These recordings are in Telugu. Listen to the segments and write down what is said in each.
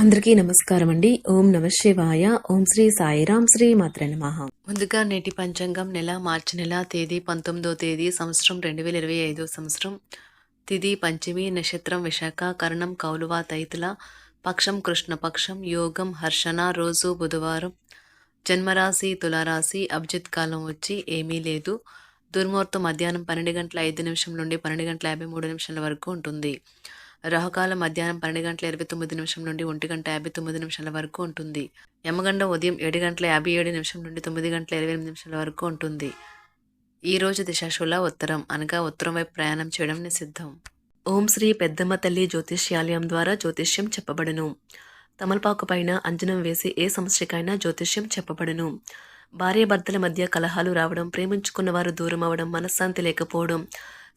అందరికీ నమస్కారం అండి ఓం నమ శివాయ. ఓం శ్రీ సాయిరాం శ్రీ మాత్ర నమః. ముందుగా నేటి పంచాంగం నెల మార్చి నెల తేదీ పంతొమ్మిదో తేదీ సంవత్సరం రెండు వేల ఇరవై ఐదో సంవత్సరం. తిది పంచమి నక్షత్రం విశాఖ కరణం కౌలువ తైతుల పక్షం కృష్ణపక్షం యోగం హర్షణ రోజు బుధవారం. జన్మరాశి తులారాశి అభిజిత్ కాలం వచ్చి ఏమీ లేదు. దుర్ముహూర్తం మధ్యాహ్నం పన్నెండు గంటల ఐదు నిమిషం నుండి పన్నెండు గంటల యాభై మూడు నిమిషాల వరకు ఉంటుంది. రాహుకాలం మధ్యాహ్నం పన్నెండు గంటల ఇరవై తొమ్మిది నిమిషం నుండి ఒంటి గంట యాభై తొమ్మిది నిమిషాల వరకు ఉంటుంది. యమగండం ఉదయం ఏడు గంటల యాభై ఏడు నిమిషం నుండి తొమ్మిది గంటల ఇరవై ఎనిమిది నిమిషాల వరకు ఉంటుంది. ఈ రోజు దిశాశుల ఉత్తరం. అనగా ఉత్తరం వైపు ప్రయాణం చేయడం నిషిద్ధం. ఓం శ్రీ పెద్దమ్మ తల్లి జ్యోతిష్యాలయం ద్వారా జ్యోతిష్యం చెప్పబడును. తమలపాకు పైన అంజనం వేసి ఏ సమస్యకైనా జ్యోతిష్యం చెప్పబడును. భార్యాభర్తల మధ్య కలహాలు రావడం ప్రేమించుకున్న వారు దూరం అవడం మనశ్శాంతి లేకపోవడం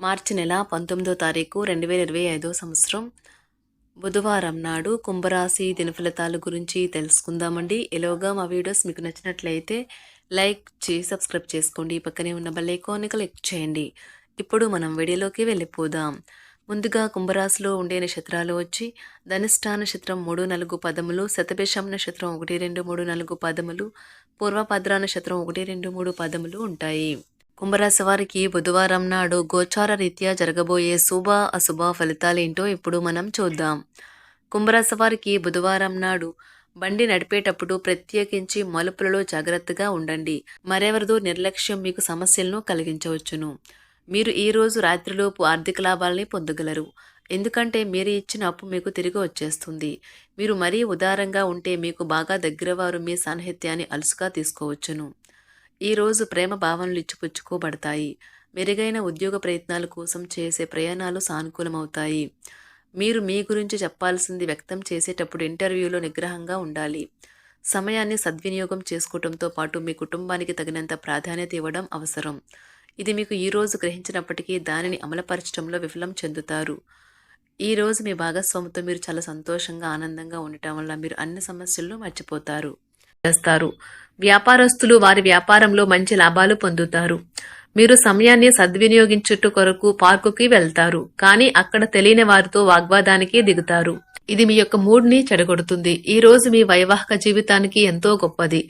మార్చి నెల పంతొమ్మిదో తారీఖు రెండు వేల ఇరవై ఐదో సంవత్సరం. బుధవారం నాడు కుంభరాశి దినఫలితాల గురించి తెలుసుకుందామండి. ఎలాగా మా వీడియోస్ మీకు నచ్చినట్లయితే లైక్ చేసి సబ్స్క్రైబ్ చేసుకోండి. పక్కనే ఉన్న బెల్ ఐకాన్ని క్లిక్ చేయండి. ఇప్పుడు మనం వీడియోలోకి వెళ్ళిపోదాం. ముందుగా కుంభరాశిలో ఉండే నక్షత్రాలు వచ్చి ధనిష్ఠా నక్షత్రం మూడు నాలుగు పదములు శతభిషం నక్షత్రం ఒకటి రెండు మూడు నాలుగు పదములు పూర్వభద్ర నక్షత్రం ఒకటి రెండు మూడు పదములు ఉంటాయి. కుంభరాశి వారికి బుధవారం నాడు గోచార రీత్యా జరగబోయే శుభ అశుభ ఫలితాలేంటో ఇప్పుడు మనం చూద్దాం. కుంభరాశి వారికి బుధవారం నాడు బండి నడిపేటప్పుడు ప్రత్యేకించి మలుపులలో జాగ్రత్తగా ఉండండి. మరెవరిదో నిర్లక్ష్యం మీకు సమస్యలను కలిగించవచ్చును. మీరు ఈ రోజు రాత్రిలోపు ఆర్థిక లాభాలని పొందగలరు. ఎందుకంటే మీరు ఇచ్చిన అప్పు మీకు తిరిగి వచ్చేస్తుంది. మీరు మరీ ఉదారంగా ఉంటే మీకు బాగా దగ్గరవారు మీ సాన్నిహిత్యాన్ని అలుసుగా తీసుకోవచ్చును. ఈ రోజు ప్రేమ భావనలు ఇచ్చిపుచ్చుకోబడతాయి. మెరుగైన ఉద్యోగ ప్రయత్నాల కోసం చేసే ప్రయాణాలు సానుకూలమవుతాయి. మీరు మీ గురించి చెప్పాల్సింది వ్యక్తం చేసేటప్పుడు ఇంటర్వ్యూలో నిగ్రహంగా ఉండాలి. సమయాన్ని సద్వినియోగం చేసుకోవడంతో పాటు మీ కుటుంబానికి తగినంత ప్రాధాన్యత ఇవ్వడం అవసరం. ఇది మీకు ఈ రోజు గ్రహించినప్పటికీ దానిని అమలుపరచడంలో విఫలం చెందుతారు. ఈరోజు మీ భాగస్వామితో మీరు చాలా సంతోషంగా ఆనందంగా ఉండటం వల్ల మీరు అన్ని సమస్యలను మర్చిపోతారు. చేస్తారు. వ్యాపారస్తులు వారి వ్యాపారంలో మంచి లాభాలు పొందుతారు. మీరు సమయాన్ని సద్వినియోగించుట కొరకు పార్కుకి వెళ్తారు కానీ అక్కడ తెలియని వారితో వాగ్వాదానికి దిగుతారు. ఇది మీ యొక్క మూడ్ని చెడగొడుతుంది. ఈ రోజు మీ వైవాహిక జీవితానికి ఎంతో గొప్పది.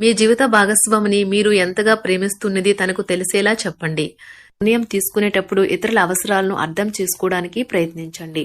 మీ జీవిత భాగస్వామిని మీరు ఎంతగా ప్రేమిస్తున్నది తనకు తెలిసేలా చెప్పండి. నిర్ణయం తీసుకునేటప్పుడు ఇతరుల అవసరాలను అర్థం చేసుకోవడానికి ప్రయత్నించండి.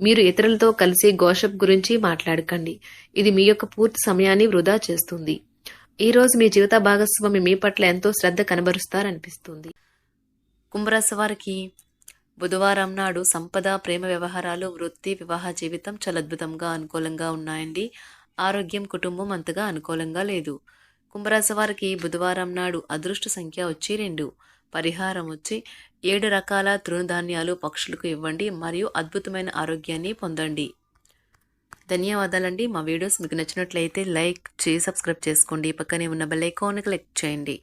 మీరు ఇతరులతో కలిసి గోషప్ గురించి మాట్లాడకండి. ఇది మీ యొక్క పూర్తి సమయాన్ని వృధా చేస్తుంది. ఈ రోజు మీ జీవిత భాగస్వామి మీ పట్ల ఎంతో శ్రద్ధ కనబరుస్తారనిపిస్తుంది. కుంభరాశి వారికి బుధవారం నాడు సంపద ప్రేమ వ్యవహారాలు వృత్తి వివాహ జీవితం చాలా అద్భుతంగా అనుకూలంగా ఉన్నాయండి. ఆరోగ్యం కుటుంబం అంతగా అనుకూలంగా లేదు. కుంభరాశి వారికి బుధవారం నాడు అదృష్ట సంఖ్య వచ్చి రెండు పరిహారం వచ్చి ఏడు రకాల తృణధాన్యాలు పక్షులకు ఇవ్వండి మరియు అద్భుతమైన ఆరోగ్యాన్ని పొందండి. ధన్యవాదాలండి. మా వీడియోస్ మీకు నచ్చినట్లయితే లైక్ చేసి సబ్స్క్రైబ్ చేసుకోండి. పక్కనే ఉన్న బెల్ ఐకాన్ క్లిక్ చేయండి.